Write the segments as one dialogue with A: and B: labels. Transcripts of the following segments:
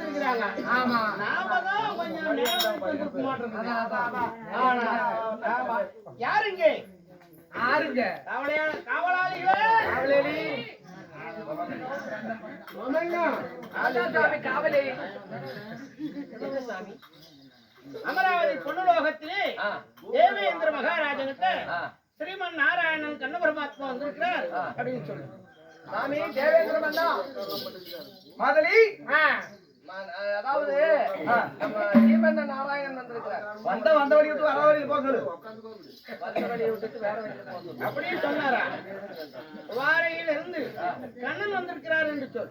A: வந்திருக்கிறாங்க.
B: ஆமா.
A: நாம தான் கொஞ்சம். யாருங்க?
B: ஆறுங்க.
A: காவலையா காவலாளிகளே.
B: காவலேலி அதான் சாமி காவலே.
A: அமராவதி பொன்னுலோகத்திலே. தேவேந்திர மகாராஜனுக்கு. ஸ்ரீமன் நாராயணன் கண்ண பரமாத்மா வந்திருக்கிறார் அப்படின்னு சொல்லு
B: சாமி தேவேந்திர மன்னா மதலி அதாவது நம்ம சீமந்த நாராயணன் வந்திருக்கிறார். வந்த வந்த வழி விட்டு வர வழி போக சொல்லு. வந்த வழியை விட்டுட்டு வேற வழியில போக
A: சொன்னாரா? வாரையில் இருந்து கண்ணன் வந்திருக்கிறார் என்று சொல்.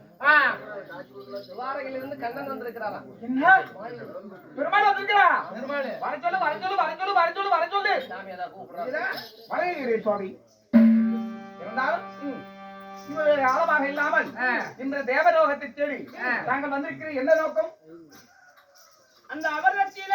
B: துவாரகையிலிருந்து கண்ணன் வந்திருக்கிறாரா
C: என்ன? பெருமாள் வந்திருக்கிறா?
B: பெருமாள்.
C: வர சொல்லு வர சொல்லு வர சொல்லு வர சொல்லு வர சொல்லு.
B: சாமி ஏதாவது கூப்பிடுறாரு.
C: வணங்குகிறேன் சுவாமி. இருந்தாலும் ம், இவருடைய ஆழமாக இல்லாமல் இந்த தேவலோகத்தை தேடி தாங்கள் வந்திருக்கிற என்ன நோக்கம்?
A: அந்த அவரத்தில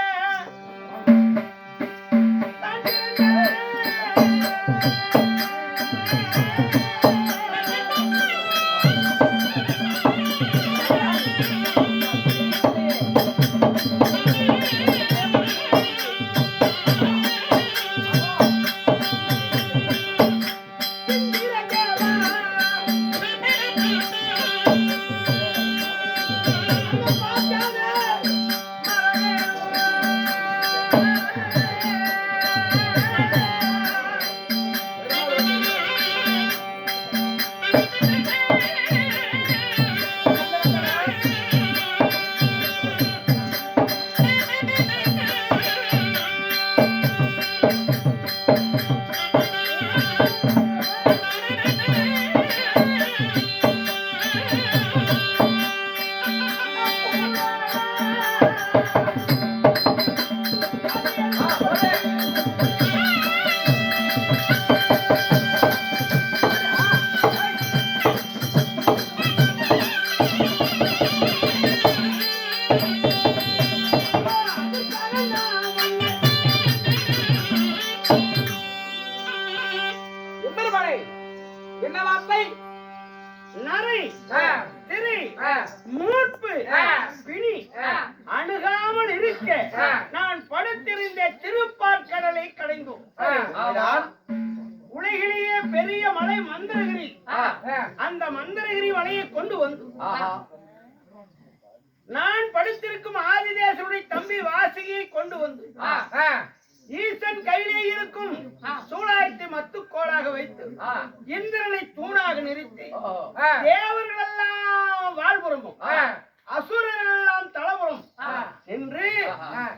A: திரி. மூர்ப்பு. பிணி. அணுகாமல் இருக்க. நான் படுத்திருந்த திருப்பாற்கடலை கடைந்தோம். உலகிலேயே பெரிய மலை மந்திரகிரி. அந்த மந்திரகிரி மலையை கொண்டு வந்து. நான் படுத்திருக்கும் ஆதிதேசனுடைய தம்பி வாசியை கொண்டு வந்து. ஈசன் கையிலே இருக்கும் சூழாயத்தை மத்துக்கோளாக வைத்து. இந்திரனை தூணாக நிறுத்தி. தேவர்கள் எல்லாம் வாழ்புறமும். அசுரர்கள் எல்லாம் தளபுறம். என்று.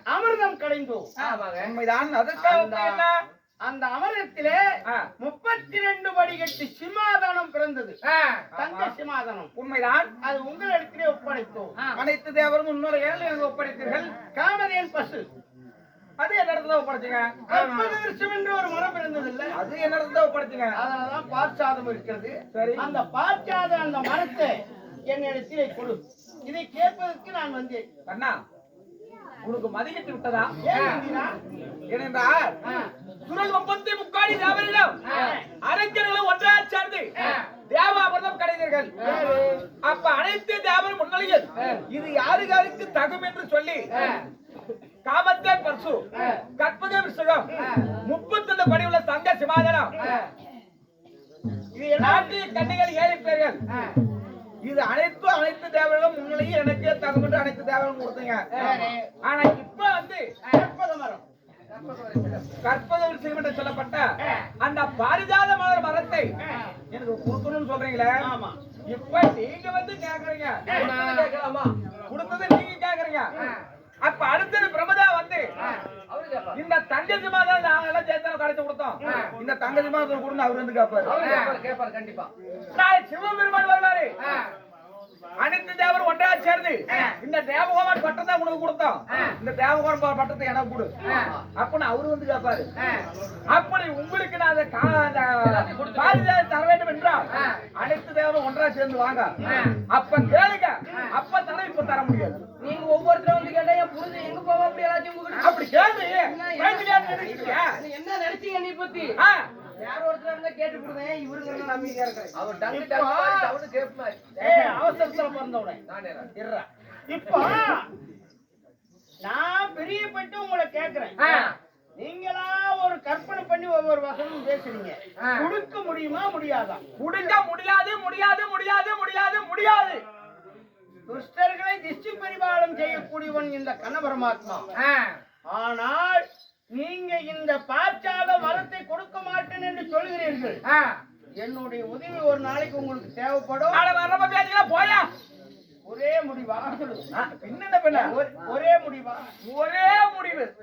A: அமிர்தம் கடைந்தோம்.
C: உண்மைதான் அதற்காக
A: அந்த- அமிர்தத்திலே. முப்பத்தி ரெண்டு படிக்கட்டு சிமாதானம் பிறந்தது. தங்க சிமாதானம்
C: உண்மைதான்
A: அது உங்களிடத்திலே ஒப்படைத்தோம்.
C: அனைத்து தேவரும் முன்னோரை ஏழு ஒப்படைத்தீர்கள்
A: காமதேன் பசு
C: அது என்ன இடத்துல ஒப்படைச்சீங்க?
A: கற்பக விருட்சம் என்று ஒரு மரம் பிறந்தது இல்ல
C: அது என்ன ஒப்படைச்சீங்க?
A: அதனாலதான் பாற்சாதம் இருக்கிறது.
C: சரி.
A: அந்த பாற்சாத அந்த மரத்தை என்னிடத்திலே கொடு. இதை கேட்பதற்கு நான் வந்தேன்.
C: அண்ணா உனக்கு மதிக்கத்து விட்டதா? ஏனென்றால் சுரல் முப்பத்தி முக்காடி தேவரிடம் அரக்கர்களும் ஒன்றாக சேர்ந்து தேவாமிர்தம் கிடைத்தீர்கள் அப்ப அனைத்து தேவர் முன்னிலையில் இது யாருக்கு யாருக்கு தகும் என்று சொல்லி காமத்தே பர்சு கற்பக விஷயம் முப்பத்தி ரெண்டு படி உள்ள தங்க சிமாதனம்
A: இது எல்லாம்
C: நாட்டு கன்னிகள் ஏழு பேர்கள் இது அனைத்து அனைத்து தேவர்களும் முன்னிலையில் எனக்கு என்று அனைத்து தேவர்களும் கொடுத்தீங்க. ஆனா இப்ப வந்து
A: கற்பக
C: விஷயம் என்று சொல்லப்பட்ட அந்த பாரிஜாத மலர் மரத்தை எனக்கு கொடுக்கணும்னு சொல்றீங்களே. இப்ப நீங்க வந்து கேக்குறீங்க?
B: கொடுத்தது
C: நீங்க கேக்குறீங்க அப்ப அடுத்தது பிரமதா வந்து
B: அவரு கேட்பாரு.
C: இந்த தங்க சிமாதான் நாங்க எல்லாம் சேர்த்து கடைச்சு கொடுத்தோம். இந்த தங்க சிமாதம் கொடுன்னு அவர் வந்து கேட்பாரு
B: அவரு கேட்பாரு, கண்டிப்பா.
C: நாளை சிவபெருமான் வருவாரு. அனைத்து தேவரும் ஒன்றா சேர்ந்து இந்த தேவகோபால் பட்டம் தான் உனக்கு கொடுத்தோம். இந்த தேவகோபால் பட்டத்தை எனக்கு கொடு. அப்படின்னு அவரு வந்து கேட்பாரு அப்படி உங்களுக்கு நான் தர வேண்டும் என்றால் அனைத்து தேவரும் ஒன்றா சேர்ந்து வாங்க. அப்ப கேளுங்க. அப்ப தர இப்ப தர முடியாது
B: நீங்க ஒவ்வொருத்தரும் வந்து கேட்டா என் புரிஞ்சு எங்க போக அப்படி எல்லாத்தையும் உங்ககிட்ட
C: அப்படி கேளு கேட்டு கேட்டு நினைக்கிறியா?
B: நீ என்ன நினைச்சீங்க நீ பத்தி? யார் ஒருத்தர் கேட்டு கொடுங்க இவருங்க நம்பிக்கையா இருக்கிறேன் அவர் டங்கு டங்கு சவுண்ட் கேட்பு மாதிரி.
A: ஏய் அவசரத்துல பிறந்தவனே.
B: நானே
A: இருடா. இப்போ. நான் பிரியப்பட்டு உங்களை கேக்குறேன்.
B: ஆ.
A: நீங்களா ஒரு கற்பனை பண்ணி ஒவ்வொரு வசனமும் பேசுறீங்க. கொடுக்க முடியுமா முடியாதா?
C: முடிஞ்ச முடியாது முடியாது முடியாது முடியாது முடியாது.
A: துஷ்டர்களை திஷ்டி பரிபாலம் செய்யக்கூடியவன் இந்த கண்ண பரமாத்மா.
B: ஆ.
A: ஆனால் நீங்க இந்த பாச்சாத மரத்தை கொடுக்க மாட்டேன் என்று சொல்கிறீர்கள். என்னுடைய உதவி ஒரு நாளைக்கு உங்களுக்கு தேவைப்படும்.
C: போயா.
A: ஒரே முடிவா?
C: என்னென்ன பண்ண?
A: ஒரே- முடிவா?
C: ஒரே முடிவு.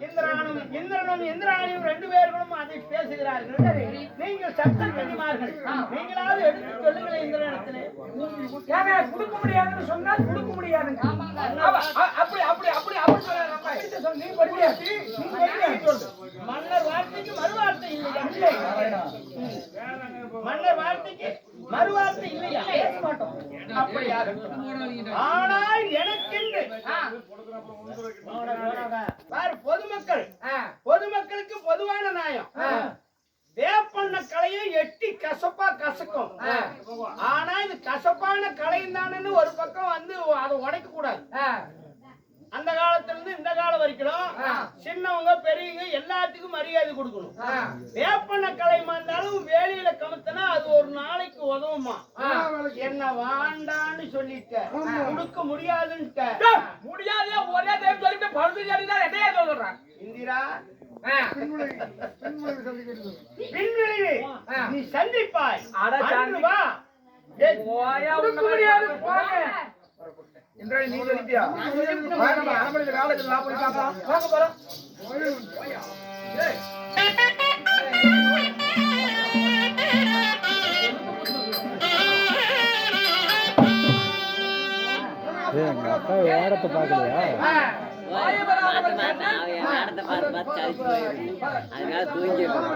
A: இந்திரானும் இந்திரனும் இந்திராணியும் ரெண்டு பேர்களும் அதை பேசுகிறார்கள். நீங்கள் சப்தம் கனிமார்கள் நீங்களாவது எடுத்து சொல்லுங்களேன் இந்திரனிடத்திலே.
C: ஏங்க கொடுக்க முடியாதுன்னு சொன்னா கொடுக்க முடியாதுங்க. அப்படி அப்படி அப்படி
A: மன்னர் வார்த்தைக்கு மறுவார்த்தை இல்லையா? இல்லை. மன்னர் வார்த்தைக்கு மறுவார்த்தை இல்லையா? பேச மாட்டோம். அப்படியாக ஆனால் எனக்கென்று. பாரு பொதுமக்கள். பொதுமக்களுக்கு பொதுவான நியாயம். வேப்பண்ண கலையை எட்டி கசப்பா கசக்கும். ஆனா இது கசப்பான கலையும் தானேன்னு ஒரு பக்கம் வந்து எல்லாத்துக்கும் மரியாதை கொடுக்கணும்.
B: ஆ.
A: வேப்பண்ண கலைமா இருந்தாலும் வேலியில கமுத்தினா அது ஒரு நாளைக்கு உதவுமா. என்ன வாண்டான்னு சொல்லிட்ட. கொடுக்க முடியாதுன்னுட்ட
C: டேய், முடியாது ஒரே டைம் சொல்லிட்டு பழுது சரிதான் என்னையா சொல்றான்
A: இந்திரா. பின்விளைவு. நீ சந்திப்பாய்.
C: அட
B: முடியாது போங்க.
C: இன்றைய நீ சொல்லிட்டியா? நம்ம போய். வாங்க போறோம்
D: எங்க அப்பா வேடத்தை
E: போயிடும் அதனால தூங்கிடும்